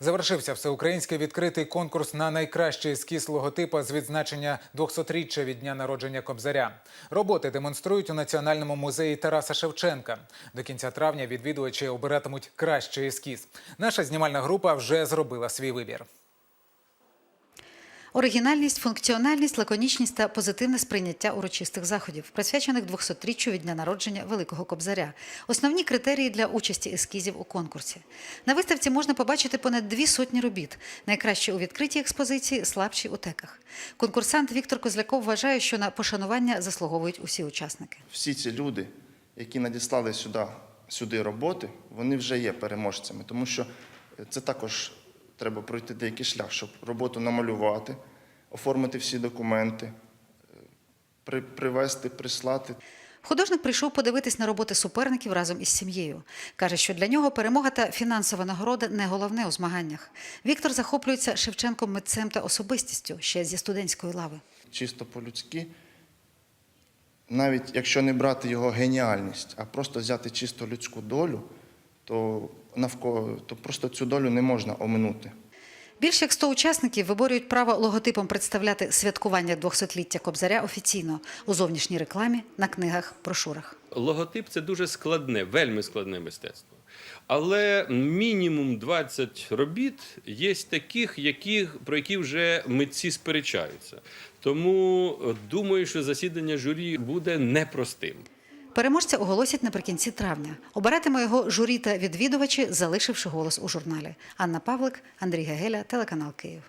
Завершився всеукраїнський відкритий конкурс на найкращий ескіз логотипа з відзначення 200-річчя від дня народження Кобзаря. Роботи демонструють у Національному музеї Тараса Шевченка. До кінця травня відвідувачі обиратимуть кращий ескіз. Наша знімальна група вже зробила свій вибір. Оригінальність, функціональність, лаконічність та позитивне сприйняття урочистих заходів, присвячених 200-річчю від дня народження Великого Кобзаря. Основні критерії для участі ескізів у конкурсі. На виставці можна побачити понад дві сотні робіт. Найкращі у відкритій експозиції, слабші у теках. Конкурсант Віктор Козляков вважає, що на пошанування заслуговують усі учасники. всі ці люди, які надіслали сюди, сюди роботи, вони вже є переможцями, тому що це також треба пройти деякий шлях, щоб роботу намалювати, оформити всі документи, при, привезти, прислати. Художник прийшов подивитись на роботи суперників разом із сім'єю. Каже, що для нього перемога та фінансова нагорода не головне у змаганнях. Віктор захоплюється Шевченком митцем та особистістю ще зі студентської лави. Чисто по-людськи, навіть якщо не брати його геніальність, а просто взяти чисто людську долю, то навколо то просто цю долю не можна оминути. Більше як 100 учасників виборюють право логотипом представляти святкування 200-ліття Кобзаря офіційно у зовнішній рекламі, на книгах, брошурах. Логотип це дуже складне, вельми складне мистецтво. Але мінімум 20 робіт є таких, які, про які вже митці сперечаються. Тому думаю, що засідання журі буде непростим. Переможця оголосять наприкінці травня. Обиратиме його журі та відвідувачі, залишивши голос у журналі. Анна Павлик, Андрій Гегеля, телеканал Київ.